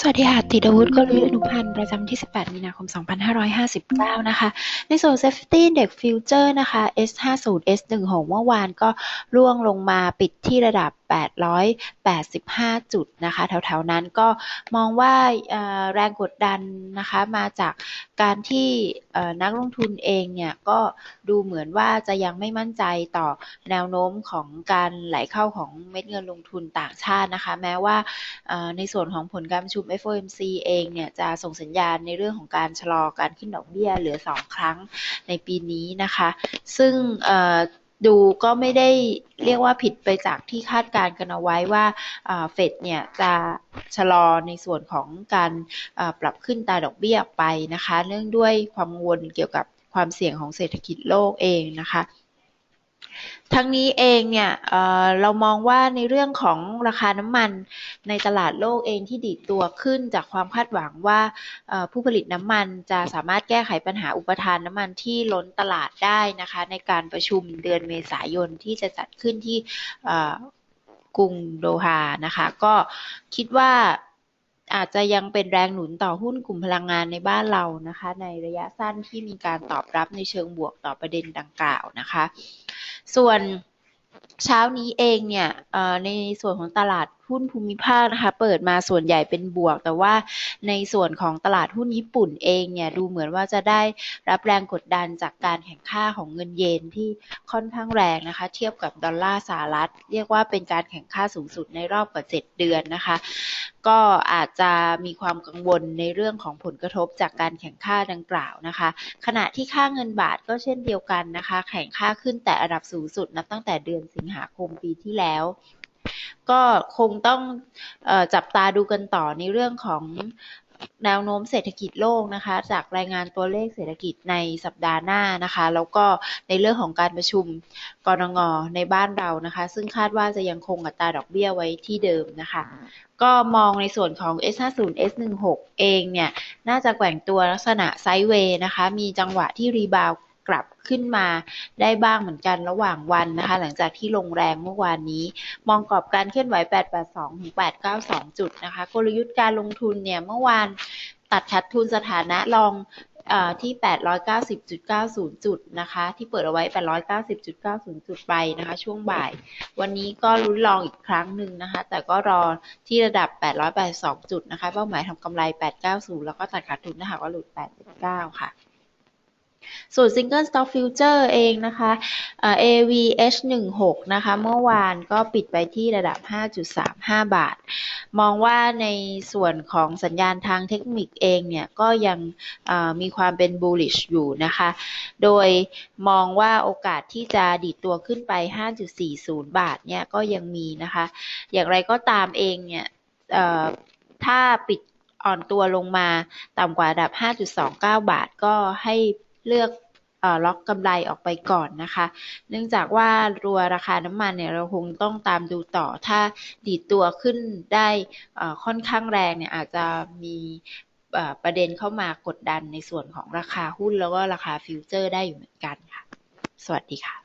สวัสดีค่ะ ติดอาวุธกลยุทธ์อนุพันธ์ประจำที่ 18 มีนาคม 2559 นะคะ ในส่วน Safety Index Future นะคะ S50 S16 เมื่อวานก็ร่วงลงมาปิดที่ระดับ 885 จุดนะคะ แถวๆ นั้นก็มองว่าแรงกดดันนะคะมาจากการที่นักลงทุนเองเนี่ย ก็ดูเหมือนว่าจะยังไม่มั่นใจต่อแนวโน้มของการไหลเข้าของเม็ดเงินลงทุนต่างชาตินะคะ แม้ว่าในส่วนของผลการประชุม FOMC เองเนี่ยจะส่งสัญญาณในเรื่องของการชะลอการขึ้นดอกเบี้ยเหลือ 2 ครั้งในปีนี้นะคะ ซึ่งดูก็ไม่ได้เรียกว่าผิดไปจากที่คาดการณ์กันเอาไว้ว่าเฟดเนี่ยจะชะลอในส่วนของการปรับขึ้นตาดอกเบี้ยไปนะคะ เนื่องด้วยความกังวลเกี่ยวกับความเสี่ยงของเศรษฐกิจโลกเองนะคะ ทั้งนี้เองเนี่ยเเรามองว่าในเรื่องของราคาน้ำมันในตลาดโลกเองที่ดีดตัวขึ้นจากความคาดหวังว่าผู้ผลิตน้ำมันจะสามารถแก้ไขปัญหาอุปทานน้ำมันที่ล้นตลาดได้นะคะ ในการประชุมเดือนเมษายนที่จะจัดขึ้นที่กรุงโดฮานะคะ ก็คิดว่าอาจจะยังเป็นแรงหนุนต่อหุ้นกลุ่มพลังงานในบ้านเรานะคะ ในระยะสั้นที่มีการตอบรับในเชิงบวกต่อประเด็นดังกล่าวนะคะ ส่วนเช้านี้เองเนี่ยในส่วนของตลาดหุ้นภูมิภาคนะคะเปิดมาส่วนใหญ่เป็นบวก แต่ว่าในส่วนของตลาดหุ้นญี่ปุ่นเองเนี่ยดูเหมือนว่าจะได้รับแรงกดดันจากการแข่งค่าของเงินเยนที่ค่อนข้างแรงนะคะเทียบกับดอลลาร์สหรัฐ เรียกว่าเป็นการแข่งค่าสูงสุดในรอบกว่า 7 เดือนนะคะ ก็อาจจะมีความกังวลในเรื่องของผลกระทบจากการแข่งข้าดังกล่าวนะคะ ขณะที่ค่าเงินบาทก็เช่นเดียวกันนะคะ แข่งค่าขึ้นแต่ระดับสูงสุดนับตั้งแต่เดือนสิงหาคมปีที่แล้วก็คงต้องอจับตาดูกันต่อในเรื่องของ แนวโน้มเศรษฐกิจโลกนะคะ จากรายงานตัวเลขเศรษฐกิจในสัปดาห์หน้านะคะ แล้วก็ในเรื่องของการประชุมกรงงในบ้านเรานะคะ ซึ่งคาดว่าจะยังคงอัตราดอกเบี้ยไว้ที่เดิมนะคะ ก็มองในส่วนของ S50 S16 เองเนี่ย น่าจะแกว่งตัวลักษณะไซด์เวย์นะคะ มีจังหวะที่รีบาว กลับขึ้นมาได้บ้างเหมือนกันระหว่างวันนะคะ หลังจากที่ลงแรงเมื่อวานนี้ มองกรอบการเคลื่อนไหว 882 ถึง 892 จุดนะคะ กลยุทธ์การลงทุนเนี่ยเมื่อวานตัดขาดทุนสถานะลองที่ 890.90 จุดนะคะ ที่เปิดเอาไว้ 890.90 จุดไปนะคะ ช่วงบ่าย วันนี้ก็ลุ้นลองอีกครั้งหนึ่งนะคะ แต่ก็รอที่ระดับ 882 จุดนะคะ เป้าหมายทำกำไร 890 แล้วก็ตัดขาดทุนนะคะว่าหลุด89ค่ะ ส่วน Single Stock Future เองนะคะ AVH16 นะคะ เมื่อวานก็ปิดไปที่ระดับ 5.35 บาท มองว่าในส่วนของสัญญาณทางเทคนิคเองเนี่ย ก็ยังมีความเป็น bullish อยู่นะคะ โดยมองว่าโอกาสที่จะดีดตัวขึ้นไป 5.40 บาทเนี่ย ก็ยังมีนะคะ อย่างไรก็ตามเองเนี่ยถ้าปิดอ่อนตัวลงมาต่ำกว่าระดับ 5.29 บาทก็ให้ เลือกล็อกกำไรออกไปก่อนนะคะ เนื่องจากว่ารัวราคาน้ำมันเนี่ยเราคงต้องตามดูต่อ ถ้าดีดตัวขึ้นได้ค่อนข้างแรงเนี่ยอาจจะมีประเด็นเข้ามากดดันในส่วนของราคาหุ้นแล้วก็ราคาฟิวเจอร์ได้อยู่เหมือนกันค่ะ สวัสดีค่ะ